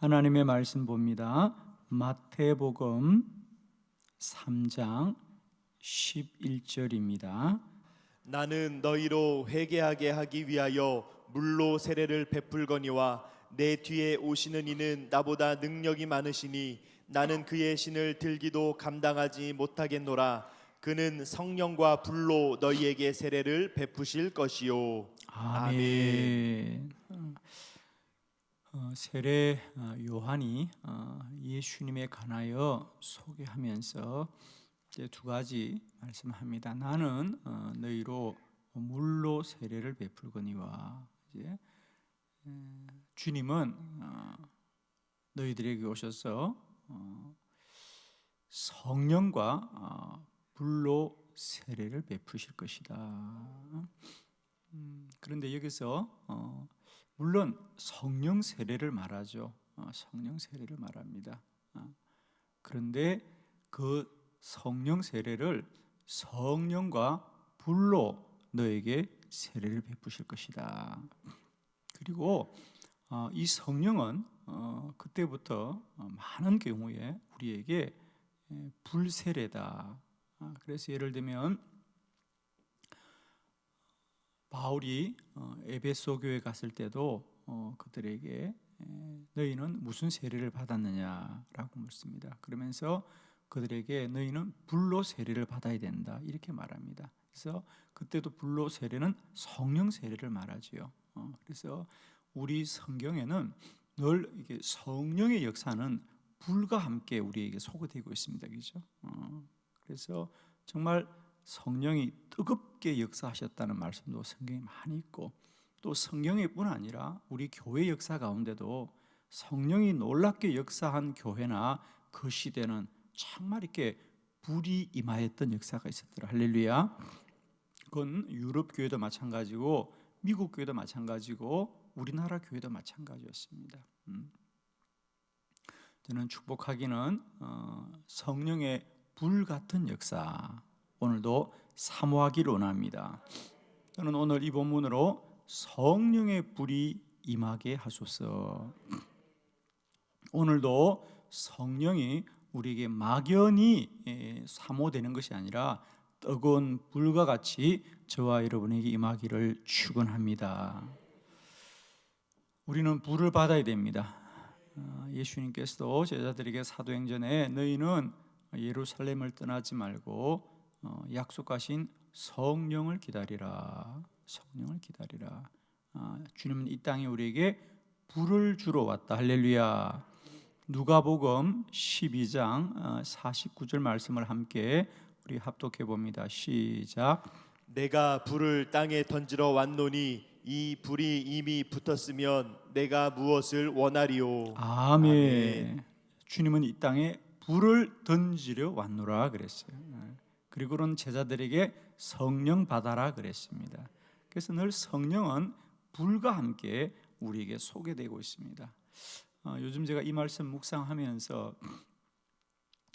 하나님의 말씀 봅니다. 마태복음 3장 11절입니다. 나는 너희로 회개하게 하기 위하여 물로 세례를 베풀거니와 내 뒤에 오시는 이는 나보다 능력이 많으시니 나는 그의 신을 들기도 감당하지 못하겠노라 그는 성령과 불로 너희에게 세례를 베푸실 것이요 아멘. 어, 세례 어, 요한이 어, 예수님에 관하여 소개하면서 두 가지 말씀합니다. 나는 어, 너희로 물로 세례를 베풀거니와 이제 에, 주님은 어, 너희들에게 오셔서 어, 성령과 어, 불로 세례를 베푸실 것이다. 음, 그런데 여기서 어, 물론 성령 세례를 말하죠. 어, 성령 세례를 말합니다. 어, 그런데 그 성령 세례를 성령과 불로 너에게 세례를 베푸실 것이다. 그리고 어, 이 성령은 어, 그때부터 어, 많은 경우에 우리에게 에, 불세례다. 아, 그래서 예를 들면 바울이 어, 에베소 교회 갔을 때도 어, 그들에게 에, 너희는 무슨 세례를 받았느냐라고 묻습니다. 그러면서 그들에게 너희는 불로 세례를 받아야 된다 이렇게 말합니다. 그래서 그때도 불로 세례는 성령 세례를 말하지요. 어, 그래서 우리 성경에는 늘 이게 성령의 역사는 불과 함께 우리에게 소개되고 있습니다. 그죠? 어, 그래서 정말 성령이 뜨겁게 역사하셨다는 말씀도 성경에 많이 있고 또 성령의뿐 아니라 우리 교회 역사 가운데도 성령이 놀랍게 역사한 교회나 그 시대는 정말 이렇게 불이 임하였던 역사가 있었더라. 할렐루야. 그건 유럽 교회도 마찬가지고 미국 교회도 마찬가지고 우리나라 교회도 마찬가지였습니다. 음. 저는 축복하기는 어, 성령의 불 같은 역사 오늘도 사모하기를 원합니다. 저는 오늘 이 본문으로 성령의 불이 임하게 하소서. 오늘도 성령이 우리에게 막연히 에, 사모되는 것이 아니라 뜨거운 불과 같이 저와 여러분에게 임하기를 축원합니다. 우리는 불을 받아야 됩니다. 어, 예수님께서도 제자들에게 사도행전에 너희는 예루살렘을 떠나지 말고 어, 약속하신 성령을 기다리라. 성령을 기다리라. 아, 주님은 이 땅에 우리에게 불을 주러 왔다. 할렐루야. 누가복음 12장 49절 말씀을 함께 우리 합독해 봅니다. 시작. 내가 불을 땅에 던지러 왔노니 이 불이 이미 붙었으면 내가 무엇을 원하리요 아멘. 아멘. 주님은 이 땅에 불을 던지려 왔노라 그랬어요. 그리고는 제자들에게 성령 받아라 그랬습니다. 그래서 늘 성령은 불과 함께 우리에게 소개되고 있습니다. 어, 요즘 제가 이 말씀 묵상하면서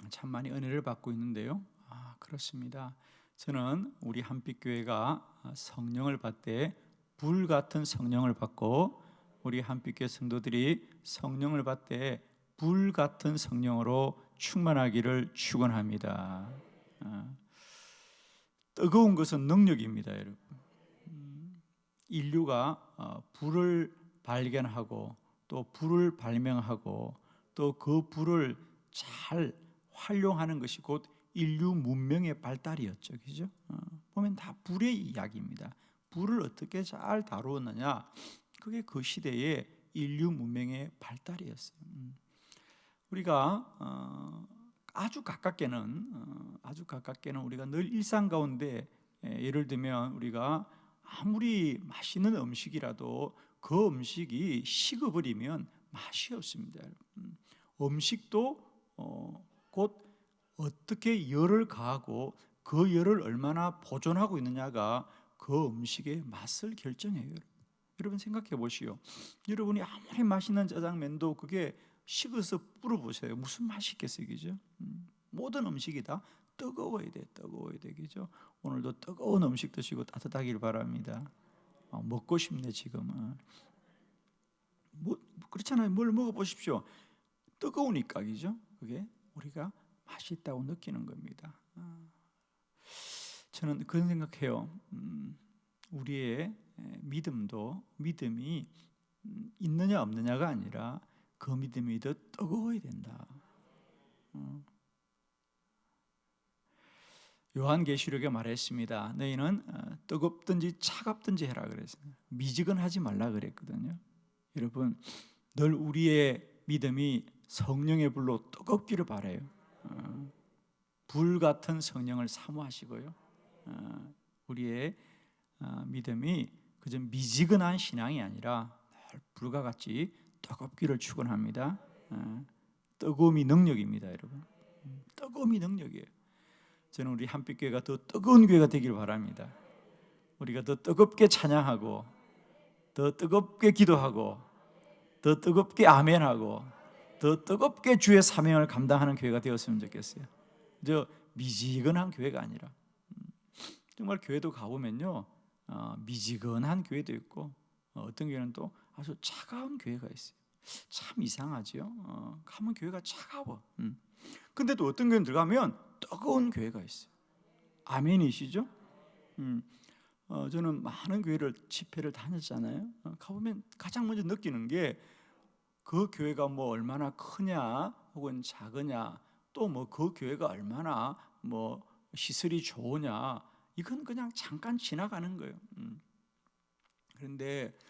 참 많이 은혜를 받고 있는데요. 아, 그렇습니다. 저는 우리 한빛교회가 성령을 받되 불 같은 성령을 받고 우리 한빛교회 성도들이 성령을 받되 불 같은 성령으로 충만하기를 축원합니다. 아, 뜨거운 것은 능력입니다, 여러분. 음, 인류가 어, 불을 발견하고 또 불을 발명하고 또 그 불을 잘 활용하는 것이 곧 인류 문명의 발달이었죠, 그죠? 어, 보면 다 불의 이야기입니다. 불을 어떻게 잘 다루었느냐, 그게 그 시대의 인류 문명의 발달이었어요. 음. 우리가 어, 아주 가깝게는 어, 아주 가깝게는 우리가 늘 일상 가운데 예, 예를 들면 우리가 아무리 맛있는 음식이라도 그 음식이 식어버리면 맛이 없습니다. 음, 음식도 어, 곧 어떻게 열을 가하고 그 열을 얼마나 보존하고 있느냐가 그 음식의 맛을 결정해요. 여러분 생각해 보시오. 여러분이 아무리 맛있는 짜장면도 그게 식어서 불어보세요. 무슨 맛이 있겠어요, 그죠? 음, 모든 음식이 다 뜨거워야 돼, 뜨거워야 돼, 그죠? 오늘도 뜨거운 음식 드시고 따뜻하길 바랍니다. 어, 먹고 싶네 지금. 어. 뭐 그렇잖아요. 뭘 먹어 보십시오. 뜨거우니까 그죠? 그게 우리가 맛있다고 느끼는 겁니다. 아, 저는 그런 생각해요. 음, 우리의 에, 믿음도 믿음이 음, 있느냐 없느냐가 아니라 그 믿음이 더 뜨거워야 된다. 어. 요한계시록에 말했습니다. 너희는 어, 뜨겁든지 차갑든지 해라 그랬어요. 미지근하지 말라 그랬거든요. 여러분 늘 우리의 믿음이 성령의 불로 뜨겁기를 바래요. 어, 불 같은 성령을 사모하시고요. 어, 우리의 어, 믿음이 그저 미지근한 신앙이 아니라 늘 불과 같이 뜨겁기를 축원합니다. 어, 뜨거움이 능력입니다, 여러분. 음, 뜨거움이 능력이에요. 저는 우리 한빛교회가 더 뜨거운 교회가 되길 바랍니다. 우리가 더 뜨겁게 찬양하고 더 뜨겁게 기도하고 더 뜨겁게 아멘하고 더 뜨겁게 주의 사명을 감당하는 교회가 되었으면 좋겠어요. 저 미지근한 교회가 아니라 음, 정말 교회도 가보면요 어, 미지근한 교회도 있고 어, 어떤 교회는 또 아주 차가운 교회가 있어요. 참 이상하지요. 어, 가면 교회가 차가워. 음. 근데 또 어떤 교회 들어가면 뜨거운 교회가 있어요. 아멘이시죠? 음. 어, 저는 많은 교회를 집회를 다녔잖아요. 어, 가보면 가장 먼저 느끼는 게 그 교회가 뭐 얼마나 크냐 혹은 작으냐 또 뭐 그 교회가 얼마나 뭐 시설이 좋으냐 이건 그냥 잠깐 지나가는 거예요. 음. 그런데 어,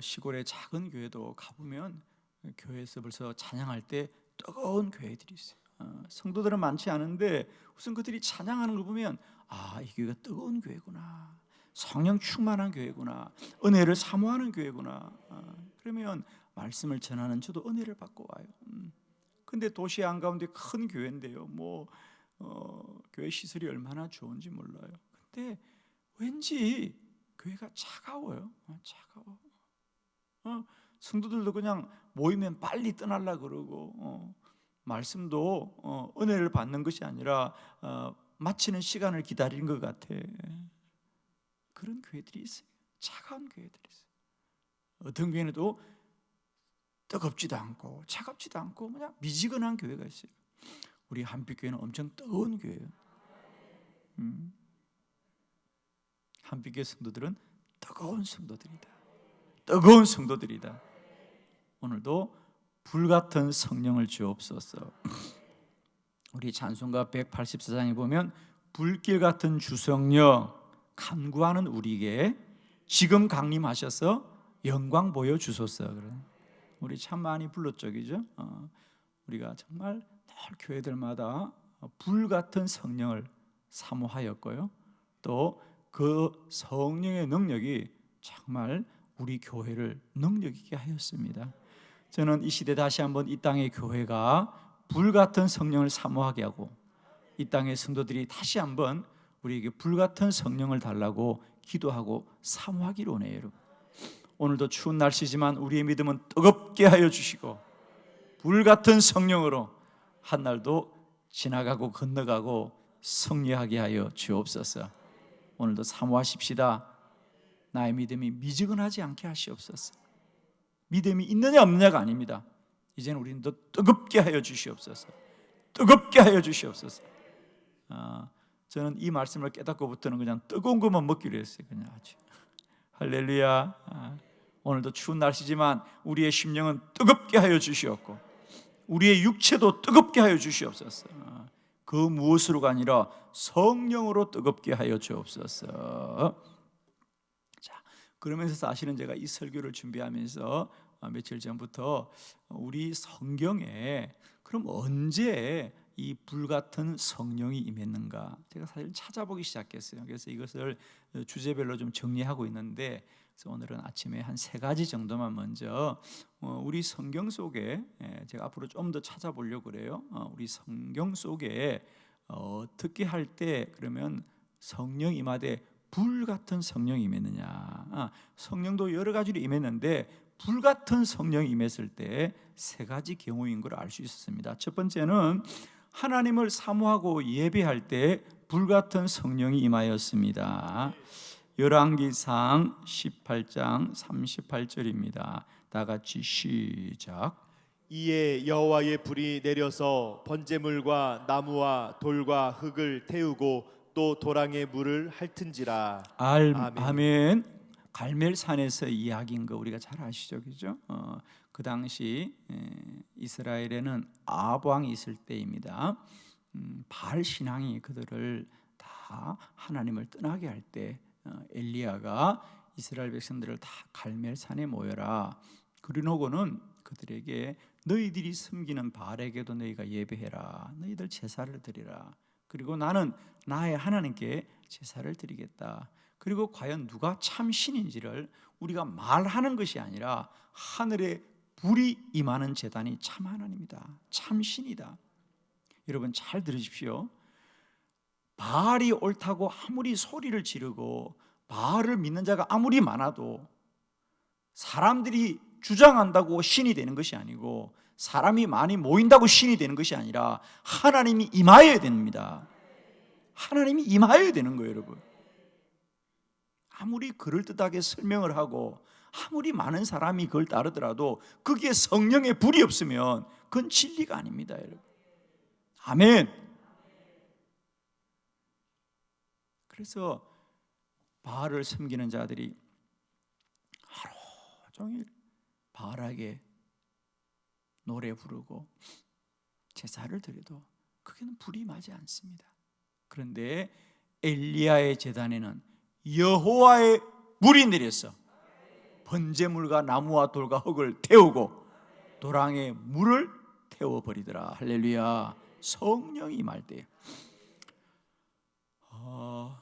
시골의 작은 교회도 가보면 교회에서 벌써 찬양할 때 뜨거운 교회들이 있어요. 어, 성도들은 많지 않은데 우선 그들이 찬양하는 걸 보면 아 이 교회가 뜨거운 교회구나 성령 충만한 교회구나 은혜를 사모하는 교회구나 어, 그러면 말씀을 전하는 저도 은혜를 받고 와요. 음. 근데 도시 한가운데 큰 교회인데요. 뭐 어, 교회 시설이 얼마나 좋은지 몰라요. 근데 왠지 교회가 차가워요. 어, 차가워. 어, 성도들도 그냥 모이면 빨리 떠날라 그러고 어, 말씀도 어, 은혜를 받는 것이 아니라 어, 마치는 시간을 기다리는 것 같아. 그런 교회들이 있어요. 차가운 교회들이 있어요. 어떤 교회는도 뜨겁지도 않고 차갑지도 않고 그냥 미지근한 교회가 있어요. 우리 한빛 교회는 엄청 뜨거운 교회예요. 음. 한빛 교회 성도들은 뜨거운 성도들이다. 뜨거운 성도들이다. 오늘도 불 같은 성령을 주옵소서. 우리 찬송가 184장에 보면 불길 같은 주성령 간구하는 우리에게 지금 강림하셔서 영광 보여 주소서 그래. 우리 참 많이 불렀죠, 그죠? 어, 우리가 정말 늘 교회들마다 불 같은 성령을 사모하였고요. 또 그 성령의 능력이 정말 우리 교회를 능력 있게 하였습니다. 저는 이 시대 다시 한번 이 땅의 교회가 불 같은 성령을 사모하게 하고 이 땅의 성도들이 다시 한번 우리에게 불 같은 성령을 달라고 기도하고 사모하기를 원해요, 여러분. 오늘도 추운 날씨지만 우리의 믿음은 뜨겁게 하여 주시고 불 같은 성령으로 한 날도 지나가고 건너가고 승리하게 하여 주옵소서. 오늘도 사모하십시다. 나의 믿음이 미지근하지 않게 하시옵소서. 믿음이 있느냐 없느냐가 아닙니다. 이제는 우리는 더 뜨겁게 하여 주시옵소서. 뜨겁게 하여 주시옵소서. 아, 저는 이 말씀을 깨닫고부터는 그냥 뜨거운 것만 먹기로 했어요. 그냥 아주 할렐루야. 아, 오늘도 추운 날씨지만 우리의 심령은 뜨겁게 하여 주시옵고 우리의 육체도 뜨겁게 하여 주시옵소서. 아, 그 무엇으로가 아니라 성령으로 뜨겁게 하여 주옵소서. 자, 그러면서 사실은 제가 이 설교를 준비하면서 어, 며칠 전부터 우리 성경에 그럼 언제 이 불같은 성령이 임했는가 제가 사실 찾아보기 시작했어요. 그래서 이것을 주제별로 좀 정리하고 있는데 그래서 오늘은 아침에 한 세 가지 정도만 먼저 어, 우리 성경 속에 예, 제가 앞으로 좀 더 찾아보려고 그래요. 어, 우리 성경 속에 어, 어떻게 할 때 그러면 성령 임하되 불 같은 성령이 임했느냐? 아, 성령도 여러 가지로 임했는데 불 같은 성령이 임했을 때 세 가지 경우인 걸 알 수 있었습니다. 첫 번째는 하나님을 사모하고 예배할 때 불 같은 성령이 임하였습니다. 열왕기상 18장 38절입니다. 다 같이 시작. 이에 여호와의 불이 내려서 번제물과 나무와 돌과 흙을 태우고 또 도랑의 물을 핥은지라 알, 아멘. 아멘. 갈멜산에서 이야기인 거 우리가 잘 아시죠, 그죠? 어, 그 당시 에, 이스라엘에는 아합 왕이 있을 때입니다. 음, 바알 신앙이 그들을 다 하나님을 떠나게 할때 어, 엘리야가 이스라엘 백성들을 다 갈멜산에 모여라. 그러고는 그들에게 너희들이 섬기는 바알에게도 너희가 예배해라. 너희들 제사를 드리라. 그리고 나는 나의 하나님께 제사를 드리겠다. 그리고 과연 누가 참 신인지를 우리가 말하는 것이 아니라 하늘에 불이 임하는 재단이 참 하나님이다. 참 신이다. 여러분 잘 들으십시오. 바알이 옳다고 아무리 소리를 지르고 바알을 믿는 자가 아무리 많아도 사람들이 주장한다고 신이 되는 것이 아니고 사람이 많이 모인다고 신이 되는 것이 아니라 하나님이 임하여야 됩니다. 하나님이 임하여야 되는 거예요, 여러분. 아무리 그럴듯하게 설명을 하고 아무리 많은 사람이 그걸 따르더라도 거기에 성령의 불이 없으면 그건 진리가 아닙니다, 여러분. 아멘. 그래서 바알을 섬기는 자들이 하루 종일 바알에게 노래 부르고 제사를 드려도 그게는 불이 맞지 않습니다. 그런데 엘리야의 제단에는 여호와의 물이 내려서 번제물과 나무와 돌과 흙을 태우고 도랑에 물을 태워 버리더라. 할렐루야. 성령이 때. 어,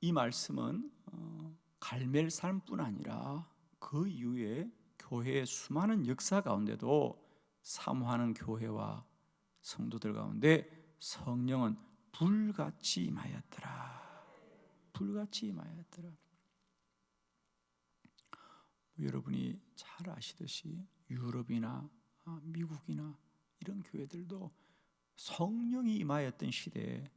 이 말씀은 어, 갈멜 산뿐 아니라 그 이후에 교회의 수많은 역사 가운데도 사모하는 교회와 성도들 가운데 성령은 불같이 임하였더라. 불같이 임하였더라. 뭐 여러분이 잘 아시듯이 유럽이나 아, 미국이나 이런 교회들도 성령이 임하였던 시대에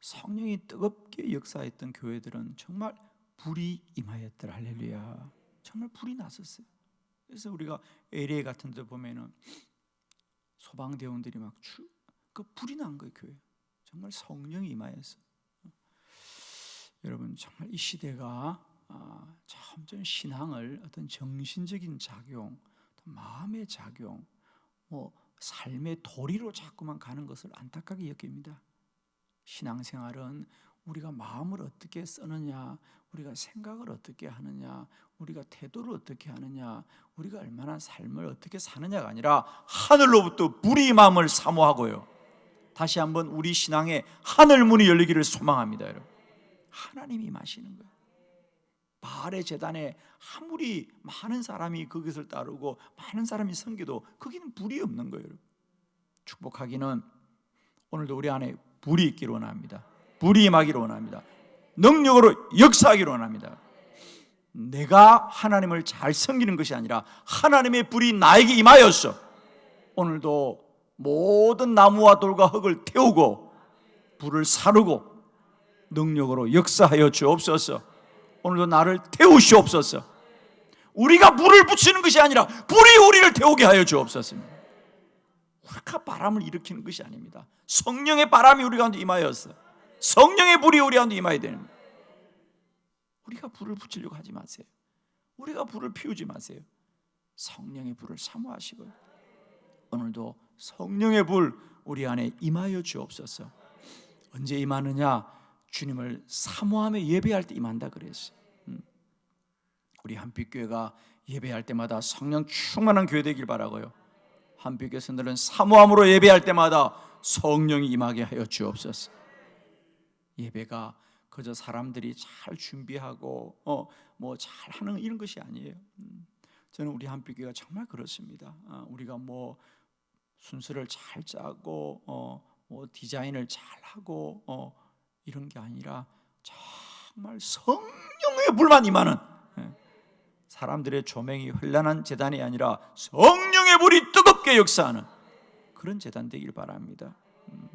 성령이 뜨겁게 역사했던 교회들은 정말 불이 임하였더라 할렐루야 정말 불이 났었어요 그래서 우리가 LA 같은 데 보면은 소방대원들이 막그 불이 난 거예요 교회 정말 성령이 임하였어 여러분 정말 이 시대가 아, 점점 신앙을 어떤 정신적인 작용, 또 마음의 작용, 뭐 삶의 도리로 자꾸만 가는 것을 안타깝게 여깁니다. 신앙생활은 우리가 마음을 어떻게 쓰느냐, 우리가 생각을 어떻게 하느냐, 우리가 태도를 어떻게 하느냐, 우리가 얼마나 삶을 어떻게 사느냐가 아니라 하늘로부터 불이 임함을 사모하고요. 다시 한번 우리 신앙에 하늘 문이 열리기를 소망합니다, 여러분. 하나님이 마시는 거예요. 바알의 재단에 아무리 많은 사람이 그것을 따르고 많은 사람이 섬겨도 거기는 불이 없는 거예요. 여러분. 축복하기는 오늘도 우리 안에 불이 있기를 원합니다. 불이 임하기를 원합니다. 능력으로 역사하기를 원합니다. 내가 하나님을 잘 섬기는 것이 아니라 하나님의 불이 나에게 임하였어. 오늘도 모든 나무와 돌과 흙을 태우고 불을 사르고 능력으로 역사하여 주옵소서. 오늘도 나를 태우시옵소서. 우리가 물을 붙이는 것이 아니라 불이 우리를 태우게 하여 주옵소서. 우리가 바람을 일으키는 것이 아닙니다. 성령의 바람이 우리 가운데 임하였어. 성령의 불이 우리 가운데 임하야 됩니다. 우리가 불을 붙이려고 하지 마세요. 우리가 불을 피우지 마세요. 성령의 불을 사모하시고 오늘도 성령의 불 우리 안에 임하여 주옵소서. 언제 임하느냐? 주님을 사모하며 예배할 때 임한다 그랬어요. 음. 우리 한빛교회가 예배할 때마다 성령 충만한 교회 되길 바라고요. 한빛교회 선들은 사모함으로 예배할 때마다 성령이 임하게 하여 주옵소서. 예배가 그저 사람들이 잘 준비하고 어 뭐 잘하는 이런 것이 아니에요. 음. 저는 우리 한빛교회가 정말 그렇습니다. 아, 우리가 뭐 순서를 잘 짜고 어 뭐 디자인을 잘 하고 어 이런 게 아니라 정말 성령의 불만 임하는 예. 사람들의 조명이 현란한 재단이 아니라 성령의 불이 뜨겁게 역사하는 그런 재단 되길 바랍니다. 음.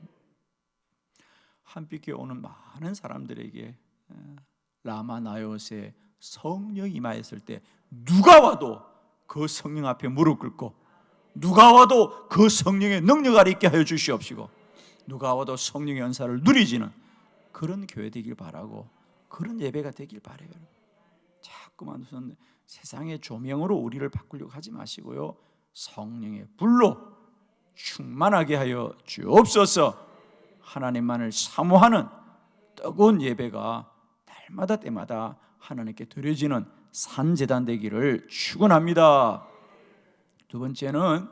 한빛교회 오는 많은 사람들에게 예, 라마나요스에 성령이 임하였을 때 누가 와도 그 성령 앞에 무릎 꿇고 누가 와도 그 성령의 능력 아래 있게 하여 주시옵시고 누가 와도 성령의 연사를 누리지는 그런 교회 되길 바라고 그런 예배가 되길 바래요. 자꾸만 우선 세상의 조명으로 우리를 바꾸려고 하지 마시고요. 성령의 불로 충만하게 하여 주옵소서. 하나님만을 사모하는 뜨거운 예배가 날마다 때마다 하나님께 드려지는 산재단 되기를 축원합니다. 두 번째는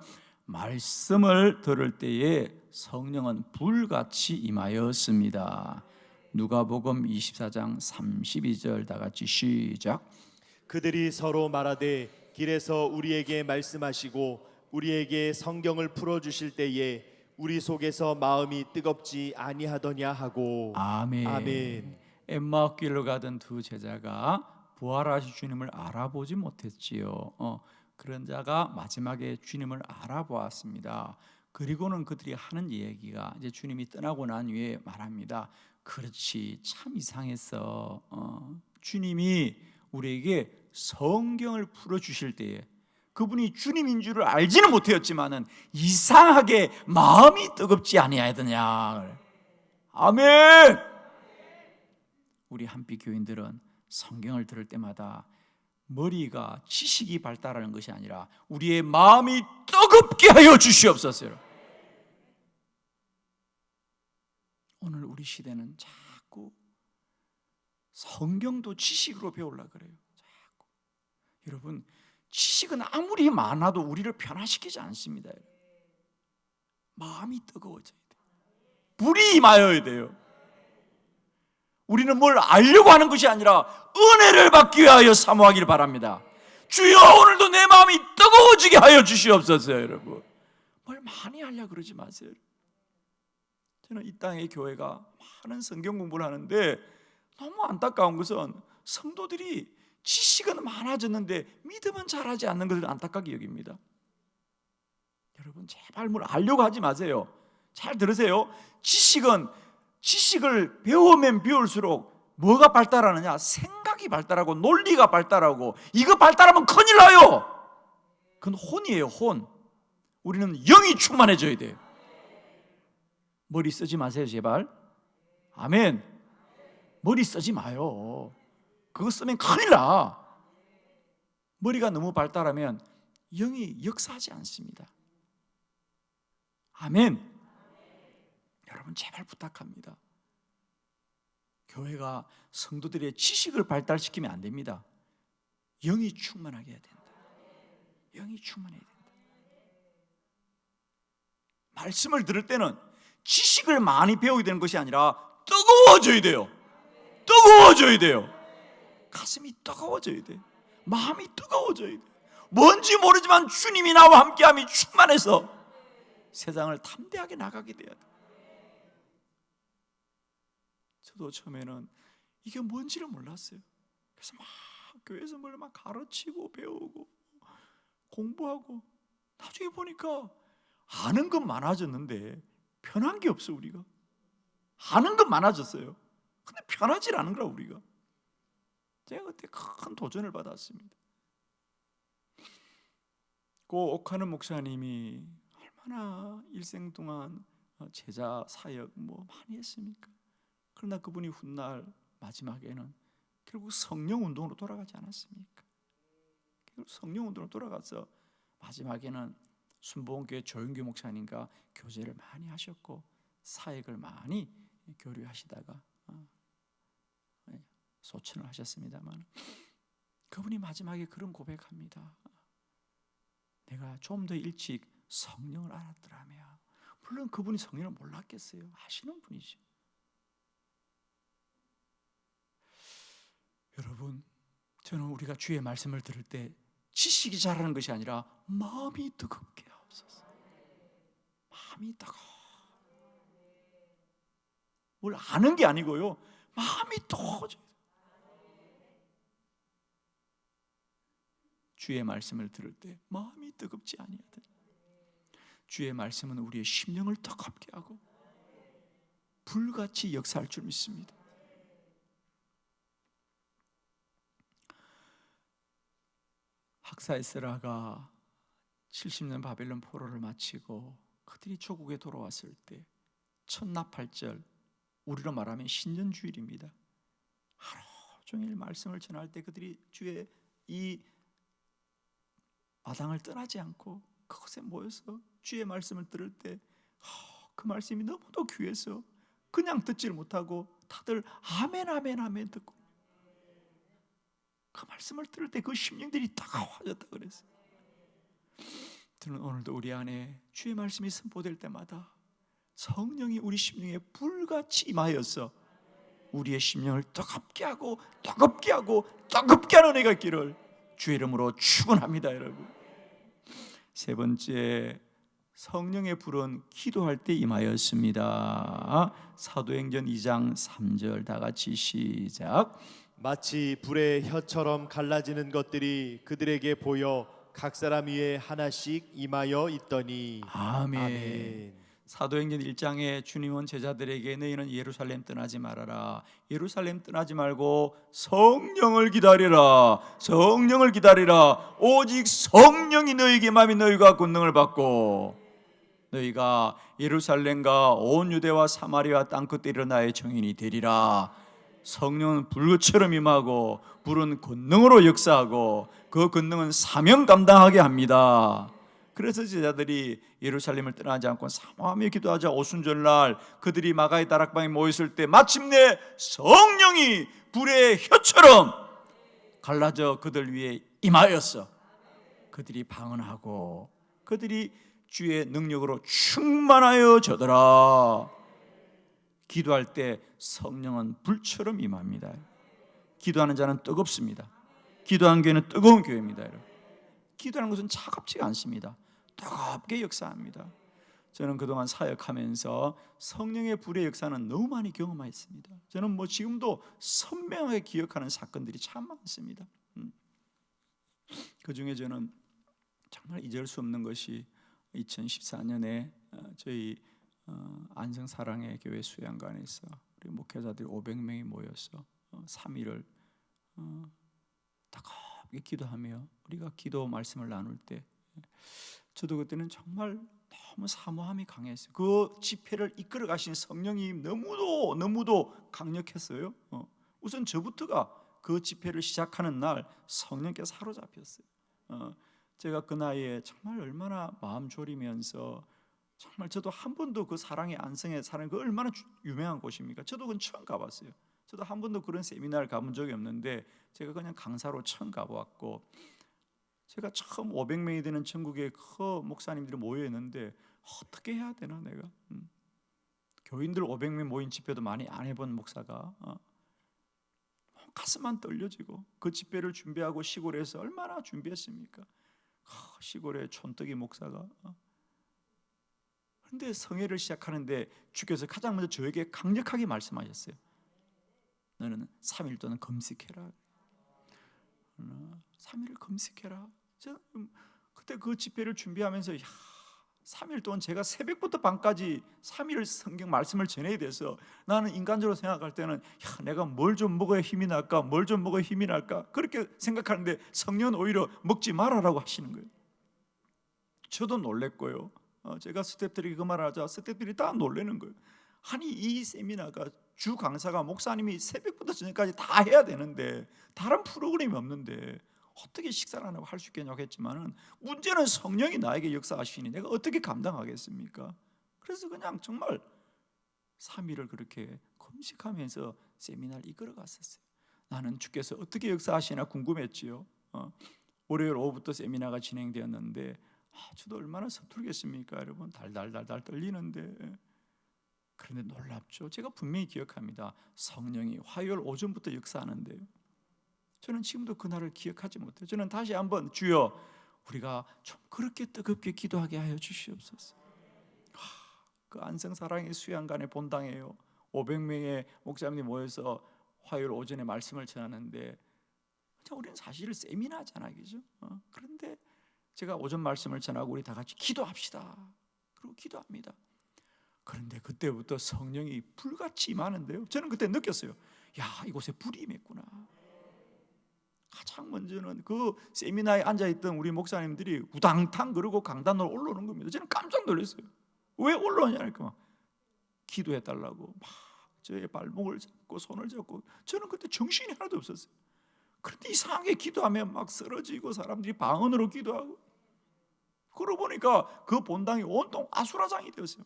말씀을 들을 때에 성령은 불같이 임하였습니다. 누가복음 24장 32절 다 같이 시작. 그들이 서로 말하되 길에서 우리에게 말씀하시고 우리에게 성경을 풀어 주실 때에 우리 속에서 마음이 뜨겁지 아니하더냐 하고 아멘. 아멘. 엠마길로 가던 두 제자가 부활하신 주님을 알아보지 못했지요. 어, 그런 자가 마지막에 주님을 알아보았습니다. 그리고는 그들이 하는 얘기가 이제 주님이 떠나고 난 후에 말합니다. 그렇지 참 이상했어. 어, 주님이 우리에게 성경을 풀어 주실 때에 그분이 주님인 줄을 알지는 못하였지만은 이상하게 마음이 뜨겁지 아니하더냐. 아멘. 우리 한빛 교인들은 성경을 들을 때마다 머리가 지식이 발달하는 것이 아니라 우리의 마음이 뜨겁게 하여 주시옵소서. 오늘 우리 시대는 자꾸 성경도 지식으로 배우려 그래요. 자꾸 여러분 지식은 아무리 많아도 우리를 변화시키지 않습니다. 마음이 뜨거워져야 돼. 불이 임하여야 돼요. 우리는 뭘 알려고 하는 것이 아니라 은혜를 받기 위하여 사모하기를 바랍니다. 주여 오늘도 내 마음이 뜨거워지게 하여 주시옵소서 여러분. 뭘 많이 하려 그러지 마세요. 저는 이 땅의 교회가 많은 성경 공부를 하는데 너무 안타까운 것은 성도들이 지식은 많아졌는데 믿음은 잘하지 않는 것을 안타깝게 여깁니다. 여러분 제발 뭘 알려고 하지 마세요. 잘 들으세요. 지식은 지식을 배우면 배울수록 뭐가 발달하느냐? 생각이 발달하고 논리가 발달하고 이거 발달하면 큰일 나요. 그건 혼이에요, 혼. 우리는 영이 충만해져야 돼요. 머리 쓰지 마세요, 제발. 아멘. 머리 쓰지 마요. 그거 쓰면 큰일 나. 머리가 너무 발달하면 영이 역사하지 않습니다. 아멘. 여러분 제발 부탁합니다. 교회가 성도들의 지식을 발달시키면 안 됩니다. 영이 충만하게 해야 된다. 영이 충만해야 된다. 말씀을 들을 때는 지식을 많이 배우게 되는 것이 아니라 뜨거워져야 돼요. 뜨거워져야 돼요. 가슴이 뜨거워져야 돼. 마음이 뜨거워져야 돼. 뭔지 모르지만 주님이 나와 함께함이 충만해서 세상을 탐대하게 나가게 돼야 돼. 저도 처음에는 이게 뭔지를 몰랐어요. 그래서 막 교회에서 뭘 막 가르치고 배우고 공부하고 나중에 보니까 아는 건 많아졌는데 편한 게 없어 우리가. 아는 건 많아졌어요. 근데 편하지 않은 거라 우리가. 제가 그때 큰 도전을 받았습니다. 그 옥하는 목사님이 얼마나 일생 동안 제자 사역 뭐 많이 했습니까? 그러나 그분이 훗날 마지막에는 결국 성령 운동으로 돌아가지 않았습니까? 결국 성령 운동으로 돌아가서 마지막에는 순복음교회 조영규 목사님과 교제를 많이 하셨고 사역을 많이 교류하시다가 어, 예, 소천을 하셨습니다만 그분이 마지막에 그런 고백합니다. 내가 좀 더 일찍 성령을 알았더라면 물론 그분이 성령을 몰랐겠어요. 아시는 분이죠. 여러분, 저는 우리가 주의 말씀을 들을 때 지식이 자라는 것이 아니라 마음이 뜨겁게 하옵소서. 마음이 뜨거. 뭘 아는 게 아니고요. 마음이 뜨거워져. 주의 말씀을 들을 때 마음이 뜨겁지 아니하든 주의 말씀은 우리의 심령을 뜨겁게 하고 불같이 역사할 줄 믿습니다. 학사 에스라가 70년 바벨론 포로를 마치고 그들이 조국에 돌아왔을 때 첫나팔절 우리로 말하면 신년주일입니다. 하루 종일 말씀을 전할 때 그들이 주의 이 마당을 떠나지 않고 그곳에 모여서 주의 말씀을 들을 때 그 말씀이 너무도 귀해서 그냥 듣지를 못하고 다들 아멘 아멘 아멘 듣고 그 말씀을 들을 때 그 심령들이 따가워졌다 그랬어요. 저는 오늘도 우리 안에 주의 말씀이 선포될 때마다 성령이 우리 심령에 불같이 임하여서 우리의 심령을 뜨겁게 하고 뜨겁게 하고 뜨겁게 하는 은혜가 있기를 주의 이름으로 축원합니다, 여러분. 세 번째 성령의 불은 기도할 때 임하였습니다. 사도행전 2장 3절 다 같이 시작. 마치 불의 혀처럼 갈라지는 것들이 그들에게 보여 각 사람 위에 하나씩 임하여 있더니 아멘. 아멘. 사도행전 1장에 주님은 제자들에게 너희는 예루살렘 떠나지 말아라. 예루살렘 떠나지 말고 성령을 기다리라. 성령을 기다리라. 오직 성령이 너희에게 마음이 너희가 권능을 받고 너희가 예루살렘과 온 유대와 사마리아 땅 끝에 이르 나의 정인이 되리라. 성령은 불처럼 임하고 불은 권능으로 역사하고 그 권능은 사명 감당하게 합니다. 그래서 제자들이 예루살렘을 떠나지 않고 사모하며 기도하자 오순절날 그들이 마가의 다락방에 모였을 때 마침내 성령이 불의 혀처럼 갈라져 그들 위에 임하였어. 그들이 방언하고 그들이 주의 능력으로 충만하여 저더라. 기도할 때 성령은 불처럼 임합니다. 기도하는 자는 뜨겁습니다. 기도하는 교회는 뜨거운 교회입니다. 기도하는 것은 차갑지 않습니다. 뜨겁게 역사합니다. 저는 그동안 사역하면서 성령의 불의 역사는 너무 많이 경험했습니다. 저는 뭐 지금도 선명하게 기억하는 사건들이 참 많습니다. 음. 그 중에 저는 정말 잊을 수 없는 것이 2014년에 저희 어, 안성 사랑의 교회 수양관에서 우리 목회자들이 500명이 모여서 3일을 따갑게 기도하며 우리가 기도 말씀을 나눌 때 저도 그때는 정말 너무 사모함이 강했어요. 그 집회를 이끌어 가신 성령이 너무도 너무도 강력했어요. 어. 우선 저부터가 그 집회를 시작하는 날 성령께서 사로잡혔어요. 어. 제가 그 나이에 정말 얼마나 마음 졸이면서 정말 저도 한 번도 그 사랑의 안성의 사랑 그 얼마나 주- 유명한 곳입니까? 저도 그건 처음 가봤어요. 저도 한 번도 그런 세미나를 가본 적이 없는데 제가 그냥 강사로 처음 가보았고 제가 처음 500명이 되는 전국에 그 목사님들이 모여 있는데 어떻게 해야 되나 내가 음. 교인들 500명 모인 집회도 많이 안 해본 목사가 어. 가슴만 떨려지고 그 집회를 준비하고 시골에서 얼마나 준비했습니까? 하, 시골의 촌뜨기 목사가 어. 그런데 성회를 시작하는데 주께서 가장 먼저 저에게 강력하게 말씀하셨어요. 너는 3일 동안 금식해라. 3일을 금식해라. 저 음, 그때 그 집회를 준비하면서 야, 3일 동안 제가 새벽부터 밤까지 3일 성경 말씀을 전해야 돼서 나는 인간적으로 생각할 때는 야, 내가 뭘 좀 먹어야 힘이 날까? 뭘 좀 먹어야 힘이 날까? 그렇게 생각하는데 성령은 오히려 먹지 말아라고 하시는 거예요. 저도 놀랬고요. 어, 제가 스태프들이 그 말을 하자 스태프들이 다 놀래는 거예요. 아니 이 세미나가 주 강사가 목사님이 새벽부터 저녁까지 다 해야 되는데 다른 프로그램이 없는데 어떻게 식사를 안 하고 할 수 있겠냐고 했지만은 문제는 성령이 나에게 역사하시니 내가 어떻게 감당하겠습니까? 그래서 그냥 정말 3일을 그렇게 금식하면서 세미나를 이끌어 갔었어요. 나는 주께서 어떻게 역사하시나 궁금했지요. 어, 월요일 오후부터 세미나가 진행되었는데 아, 저도 얼마나 서툴겠습니까, 여러분? 달달달달 떨리는데. 그런데 놀랍죠. 제가 분명히 기억합니다. 성령이 화요일 오전부터 역사하는데요. 저는 지금도 그날을 기억하지 못해요. 저는 다시 한번 주여 우리가 좀 그렇게 뜨겁게 기도하게 하여 주시옵소서. 하, 그 안성 사랑의 수양관의 본당에요. 500명의 목사님이 모여서 화요일 오전에 말씀을 전하는데 자, 우리는 사실 세미나잖아, 그죠? 어, 그런데 제가 오전 말씀을 전하고 우리 다 같이 기도합시다. 그리고 기도합니다. 그런데 그때부터 성령이 불같이 임하는데요. 저는 그때 느꼈어요. 야, 이곳에 불이 임했구나. 가장 먼저는 그 세미나에 앉아 있던 우리 목사님들이 우당탕 그러고 강단으로 올라오는 겁니다. 저는 깜짝 놀랐어요. 왜 올라오냐니까 막 기도해 달라고 막 저의 발목을 잡고 손을 잡고 저는 그때 정신이 하나도 없었어요. 그런데 이상하게 기도하면 막 쓰러지고 사람들이 방언으로 기도하고 그러고 보니까 그 본당이 온통 아수라장이 되었어요.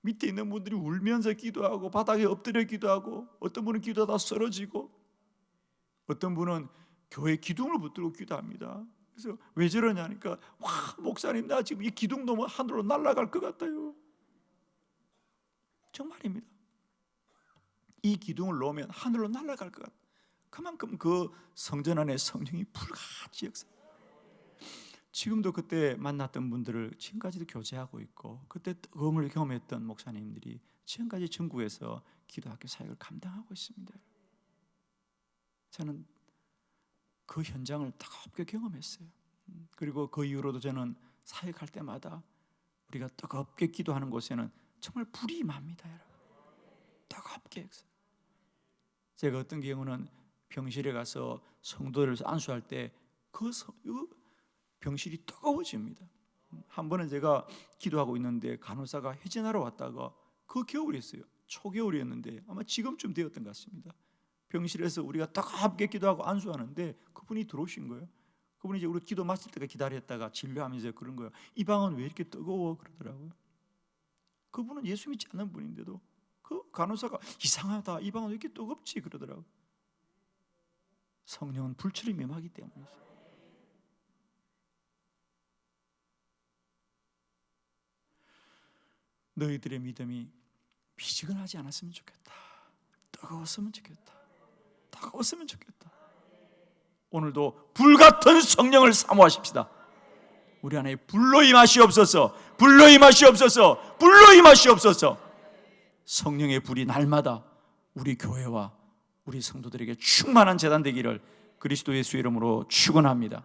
밑에 있는 분들이 울면서 기도하고 바닥에 엎드려 기도하고 어떤 분은 기도하다 쓰러지고 어떤 분은 교회 기둥을 붙들고 기도합니다. 그래서 왜 저러냐니까 와 목사님 나 지금 이 기둥 너무 하늘로 날아갈 것 같아요. 정말입니다. 이 기둥을 놓으면 하늘로 날아갈 것 같아. 그만큼 그 성전 안에 성령이 불같이 역사. 지금도 그때 만났던 분들을 지금까지도 교제하고 있고 그때 뜨거움을 경험했던 목사님들이 지금까지 전국에서 기도학교 사역을 감당하고 있습니다. 저는 그 현장을 뜨겁게 경험했어요. 음, 그리고 그 이후로도 저는 사역할 때마다 우리가 뜨겁게 기도하는 곳에는 정말 불이 임합니다, 여러분. 뜨겁게. 제가 어떤 경우는 병실에 가서 성도를 안수할 때그 병실이 뜨거워집니다. 한 번은 제가 기도하고 있는데 간호사가 해진하러 왔다가 그 겨울이었어요. 초겨울이었는데 아마 지금쯤 되었던 것 같습니다. 병실에서 우리가 뜨겁게 기도하고 안수하는데 그분이 들어오신 거예요. 그분이 이제 우리 기도 마칠 때까지 기다렸다가 진료하면서 그런 거예요. 이 방은 왜 이렇게 뜨거워 그러더라고요. 그분은 예수 믿지 않는 분인데도 그 간호사가 이상하다. 이 방은 왜 이렇게 뜨겁지 그러더라고요. 성령은 불처럼 임하기 때문이죠. 너희들의 믿음이 미지근하지 않았으면 좋겠다. 뜨거웠으면 좋겠다. 뜨거웠으면 좋겠다. 오늘도 불같은 성령을 사모하십시다. 우리 안에 불로 임하시옵소서. 불로 임하시옵소서. 불로 임하시옵소서. 성령의 불이 날마다 우리 교회와 우리 성도들에게 충만한 재단 되기를 그리스도 예수 이름으로 축원합니다.